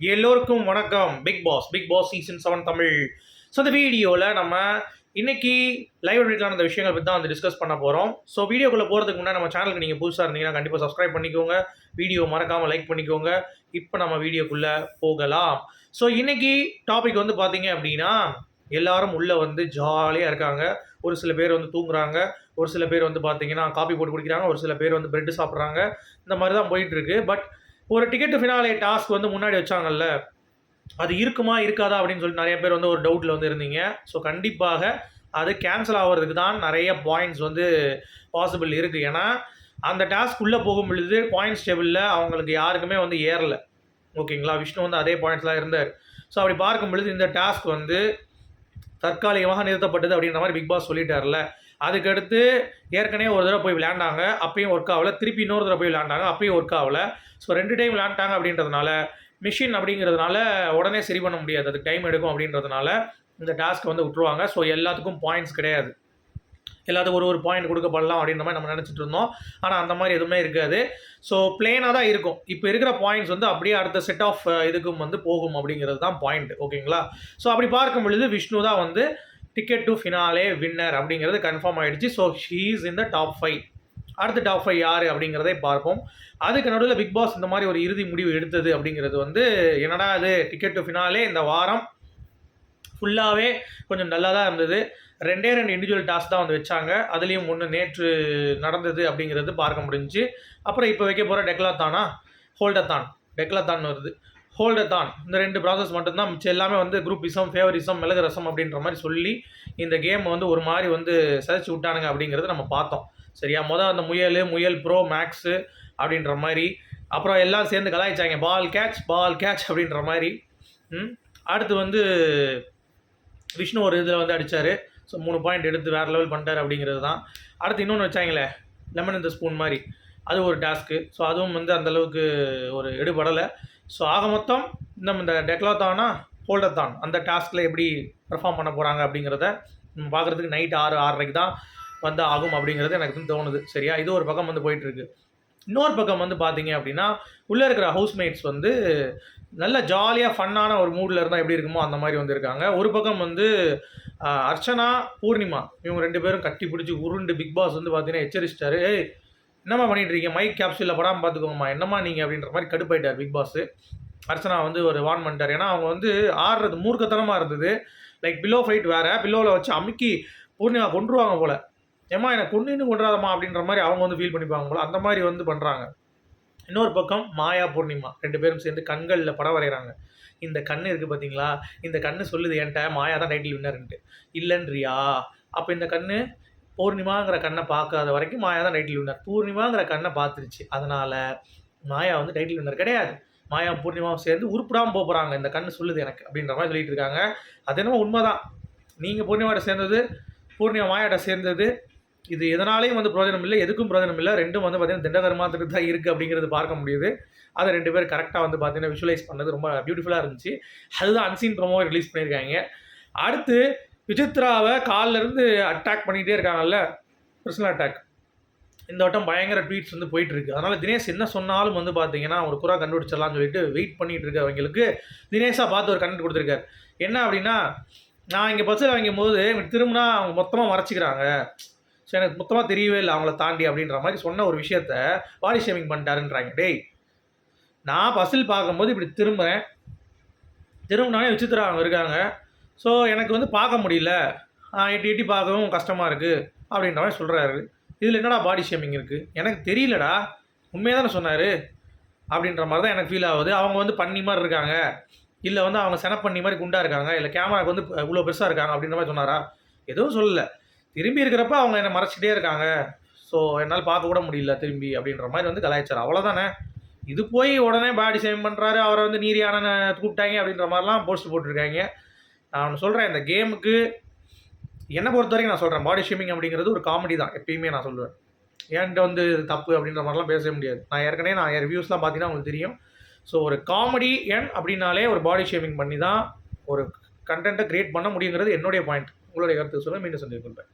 எல்லோருக்கும் வணக்கம். Big boss big boss season seven Tamil. So இந்த வீடியோவில் நம்ம இன்னைக்கு லைவ் அப்டேட்ல அந்த விஷயங்கள் பற்றி தான் வந்து டிஸ்கஸ் பண்ண போகிறோம் ஸோ வீடியோக்குள்ளே போகிறதுக்கு முன்னாடி நம்ம சேனலுக்கு நீங்கள் புதுசாக இருந்தீங்கன்னா கண்டிப்பாக சப்ஸ்கிரைப் பண்ணிக்கோங்க. வீடியோ மறக்காமல் லைக் பண்ணிக்கோங்க. இப்போ நம்ம வீடியோக்குள்ளே போகலாம். ஸோ இன்னைக்கு டாபிக் வந்து பார்த்தீங்க அப்படின்னா எல்லாரும் உள்ளே வந்து ஜாலியாக இருக்காங்க. ஒரு சில பேர் வந்து தூங்குறாங்க. ஒரு சில பேர் வந்து பார்த்தீங்கன்னா காப்பி போட்டு குடிக்கிறாங்க. ஒரு சில பேர் வந்து பிரெட் சாப்பிட்றாங்க. இந்த மாதிரி தான் போயிட்டுருக்கு பட் ஒரு டிக்கெட் ஃபினாலே டாஸ்க் வந்து முன்னாடி வச்சாங்கல்ல அது இருக்குமா இருக்காதா அப்படின்னு சொல்லிட்டு நிறைய பேர் வந்து ஒரு டவுட்டில் வந்து இருந்தீங்க. ஸோ கண்டிப்பாக அது கேன்சல் ஆகிறதுக்கு தான் நிறைய பாயிண்ட்ஸ் வந்து பாசிபிள் இருக்குது ஏன்னா அந்த டாஸ்க் உள்ளே போகும் பொழுது பாயிண்ட்ஸ் டேபிளில் அவங்களுக்கு யாருக்குமே வந்து ஏறல. ஓகேங்களா? விஷ்ணு வந்து அதே பாயிண்ட்ஸ் இருந்தார். ஸோ அப்படி பார்க்கும் பொழுது இந்த டாஸ்க் வந்து தற்காலிகமாக நிறுத்தப்பட்டது அப்படின்ற மாதிரி பிக் பாஸ் சொல்லிட்டார்ல. அதுக்கடுத்து ஏற்கனவே ஒரு தடவை போய் விளையாண்டாங்க அப்பயும் ஒர்க் ஆகல. திருப்பி இன்னொரு தடவை போய் விளையாண்டாங்க அப்பயும் ஒர்க் ஆகலை. ஸோ ரெண்டு டைம் விளையாண்டாங்க அப்படின்றதுனால மிஷின் அப்படிங்கிறதுனால உடனே சரி பண்ண முடியாது. அதுக்கு டைம் எடுக்கும் அப்படின்றதுனால இந்த டாஸ்க்கை வந்து விட்டுருவாங்க. ஸோ எல்லாத்துக்கும் பாயிண்ட்ஸ் கிடையாது. எல்லாத்துக்கும் ஒரு ஒரு பாயிண்ட் கொடுக்கப்படலாம் அப்படின்ற மாதிரி நம்ம நினச்சிட்டு இருந்தோம். ஆனால் அந்த மாதிரி எதுவுமே இருக்காது. ஸோ பிளேனாக தான் இருக்கும். இப்போ இருக்கிற பாயிண்ட்ஸ் வந்து அப்படியே அடுத்த செட் ஆஃப் இதுக்கும் வந்து போகும் அப்படிங்கிறது தான் பாயிண்ட் ஓகேங்களா ஸோ அப்படி பார்க்கும் பொழுது விஷ்ணு தான் வந்து டிக்கெட் டு ஃபினாலே வின்னர் அப்படிங்கிறது கன்ஃபார்ம் ஆகிடுச்சு so she's in the top five அடுத்த டாப் ஃபைவ் யார் அப்படிங்கிறதை பார்ப்போம். அதுக்கு நடுவில் பிக் பாஸ் இந்த மாதிரி ஒரு இறுதி முடிவு எடுத்தது அப்படிங்கிறது வந்து என்னடா அது டிக்கெட் டு ஃபினாலே இந்த வாரம் ஃபுல்லாகவே கொஞ்சம் நல்லா தான் இருந்தது. ரெண்டே ரெண்டு இண்டிவிஜுவல் டாஸ்க் தான் வந்து வச்சாங்க. அதுலேயும் ஒன்று நேற்று நடந்தது அப்படிங்கிறது பார்க்க முடிஞ்சுச்சு அப்புறம் இப்போ வைக்க போகிற டெக்லாத்தானா ஹோல்டத்தான் டெக்லாத்தான் வருது. ஹோல்டர் தான் இந்த ரெண்டு ப்ராசஸ் மட்டும்தான் மிச்சம் எல்லாமே வந்து குரூப் இசம் ஃபேவரிசம் மிளகு ரசம் அப்படின்ற மாதிரி சொல்லி இந்த கேம் வந்து ஒரு மாதிரி வந்து சதைச்சு விட்டானுங்க அப்படிங்கிறத நம்ம பார்த்தோம். சரியா? மொதல் அந்த முயல் முயல் ப்ரோ மேக்ஸு அப்படின்ற மாதிரி. அப்புறம் எல்லாம் சேர்ந்து கலாய்ச்சாங்க. பால் கேட்ச் பால் கேட்ச் அப்படின்ற மாதிரி. அடுத்து வந்து விஷ்ணு ஒரு இதில் வந்து அடித்தார் ஸோ மூணு பாயிண்ட் எடுத்து வேறு லெவல் பண்ணிட்டார் அப்படிங்கிறது தான். அடுத்து இன்னொன்று வச்சாங்களே லெமன் இந்த ஸ்பூன் மாதிரி. அது ஒரு டாஸ்க்கு ஸோ அதுவும் வந்து அந்தளவுக்கு ஒரு எடுபடலை. ஸோ ஆக மொத்தம் நம்ம இந்த டெக்லாத்தானா ஹோல்டத்தான் அந்த டாஸ்கில் எப்படி பெர்ஃபார்ம் பண்ண போகிறாங்க அப்படிங்கிறத நம்ம பார்க்குறதுக்கு நைட் ஆறு ஆறரைக்கு தான் வந்து ஆகும் அப்படிங்கிறது எனக்கு தோணுது. சரியா? இது ஒரு பக்கம் வந்து போயிட்டுருக்கு. இன்னொரு பக்கம் வந்து பார்த்தீங்க அப்படின்னா உள்ளே இருக்கிற ஹவுஸ்மேட்ஸ் வந்து நல்ல ஜாலியாக ஃபன்னான ஒரு மூடில் இருந்தால் எப்படி இருக்குமோ அந்த மாதிரி வந்துருக்காங்க ஒரு பக்கம் வந்து அர்ச்சனா பூர்ணிமா இவங்க ரெண்டு பேரும் கட்டி பிடிச்சி உருண்டு பிக் பாஸ் வந்து பார்த்தீங்கன்னா எச்சரிச்சிட்டாரு. ஏய் என்னம்மா பண்ணிட்டு இருக்கீங்க மைக் கேப்சூலில் படாமல் பார்த்துக்கோங்கம்மா என்னம்மா நீங்கள் அப்படின்ற மாதிரி கடுப்பாயிட்டார் பிக் பாஸ் அர்ச்சனா வந்து ஒரு வார்ன் பண்ணிட்டார். ஏன்னா அவங்க வந்து ஆடுறது மூர்க்கத்தனமாக இருந்தது. லைக் பிலோ ஃபைட் வேறு. பில்லோவில் வச்சு அமுக்கி பூர்ணிமா கொண்டுருவாங்க போல். ஏம்மா எனக்கு கொண்டு இன்னும் கொண்டுறாதம்மா அப்படின்ற மாதிரி அவங்க வந்து ஃபீல் பண்ணிப்பாங்க போல. அந்த மாதிரி வந்து பண்ணுறாங்க இன்னொரு பக்கம் மாயா பூர்ணிமா. ரெண்டு பேரும் சேர்ந்து கண்களில் படம் வரைகிறாங்க இந்த கண் இருக்குது பார்த்தீங்களா இந்த கண்ணு சொல்லுது என்கிட்ட. மாயா தான் டைட்டில் வின்னருன்ட்டு இல்லைன்றியா? அப்போ இந்த கண்ணு பூர்ணிமாங்கிற கண்ணை பார்க்காத வரைக்கும் மாயா தான் டைட்டில் வின்னர் பூர்ணிமாங்கிற கண்ணை பார்த்துருச்சு. அதனால் மாயா வந்து டைட்டில் வின்னர் கிடையாது. மாயா பூர்ணிமாவும் சேர்ந்து உருப்பிடாமல் போகிறாங்க இந்த கண்ணு சொல்லுது எனக்கு அப்படின்ற மாதிரி சொல்லிட்டு இருக்காங்க. அது என்னமோ உண்மைதான். நீங்கள் பூர்ணிமாவோட சேர்ந்தது பூர்ணிமா மாயாட்ட சேர்ந்தது. இது எதனாலையும் வந்து பிரயோஜனம் இல்லை எதுக்கும் பிரயோஜனம் இல்லை. ரெண்டும் வந்து பார்த்தீங்கன்னா திண்டகரமாத்துக்கு தான் இருக்குது அப்படிங்கிறது பார்க்க முடியுது. அதை ரெண்டு பேர் கரெக்டாக வந்து பார்த்தீங்கன்னா விஷுவலைஸ் பண்ணது ரொம்ப பியூட்டிஃபுல்லாக இருந்துச்சு. அதுதான் அன்சீன் ப்ரோமோ ரிலீஸ் பண்ணியிருக்காங்க. அடுத்து விசித்ராவை கால்ல இருந்து அட்டாக் பண்ணிகிட்டே இருக்காங்கல்ல? பர்சனல் அட்டாக் இந்த வட்டம் பயங்கர ட்வீட்ஸ் வந்து போயிட்டுருக்கு. அதனால் தினேஷ் என்ன சொன்னாலும் வந்து பார்த்தீங்கன்னா ஒரு குறா கண்டுபிடிச்சிடலாம்னு சொல்லிட்டு வெயிட் பண்ணிட்டு இருக்கவங்களுக்கு தினேஷாக பார்த்து ஒரு கண்டென்ட் கொடுத்துருக்காரு. என்ன அப்படின்னா நான் இங்கே பஸ்ஸில் வாங்கும் போது திரும்பினா அவங்க மொத்தமாக மறைச்சிக்கிறாங்க. ஸோ எனக்கு மொத்தமாக தெரியவே இல்லை அவங்கள தாண்டி அப்படின்ற மாதிரி சொன்ன ஒரு விஷயத்த பாடி ஷேமிங் பண்ணிட்டாருன்றாங்க. டேய் நான் பஸ்ஸில் பார்க்கும்போது இப்படி திரும்புகிறேன் திரும்பினாலே விசித்திரா அவங்க இருக்காங்க. ஸோ எனக்கு வந்து பார்க்க முடியல. எட்டி எட்டி பார்க்கவும் கஷ்டமாக இருக்குது அப்படின்ற மாதிரி சொல்கிறாரு இதில் என்னடா பாடி ஷேமிங் இருக்குது எனக்கு தெரியலடா. உண்மையாக தானே சொன்னார். அப்படின்ற மாதிரி தான் எனக்கு ஃபீல் ஆகுது. அவங்க வந்து பண்ணி மாதிரி இருக்காங்க. இல்லை வந்து அவங்க செனப் பண்ணி மாதிரி குண்டாக இருக்காங்க. இல்லை கேமராக்கு வந்து இவ்வளோ பெருசாக இருக்காங்க அப்படின்ற மாதிரி சொன்னாரா? எதுவும் சொல்லலை. திரும்பி இருக்கிறப்ப அவங்க என்னை மறைச்சிட்டே இருக்காங்க. ஸோ என்னால் பார்க்க கூட முடியல திரும்பி அப்படின்ற மாதிரி வந்து கலாய்ச்சார். அவ்வளோதானே இது போய் உடனே பாடி ஷேமிங் பண்ணுறாரு அவரை வந்து நீரியான கூப்பிட்டாங்க அப்படின்ற மாதிரிலாம் போஸ்ட் போட்டிருக்காங்க. நான் ஒன்று சொல்கிறேன் இந்த கேமுக்கு என்னை பொறுத்த வரைக்கும் நான் சொல்கிறேன் பாடி ஷேமிங் அப்படிங்கிறது ஒரு காமெடி தான் எப்பயுமே நான் சொல்லுவேன். ஏன்ட்டு வந்து இது தப்பு அப்படின்ற மாதிரிலாம் பேசவே முடியாது. நான் ஏற்கனவே நான் என் ரிவ்யூஸ்லாம் பார்த்தீங்கன்னா உங்களுக்கு தெரியும். ஸோ ஒரு காமெடி என் அப்படின்னாலே ஒரு பாடி ஷேமிங் பண்ணி தான் ஒரு கண்டென்ட்டை கிரியேட் பண்ண முடியுங்கிறது என்னுடைய பாயிண்ட் உங்களுடைய கருத்து சொல்ல மீண்டும் சந்திக்கிறேன்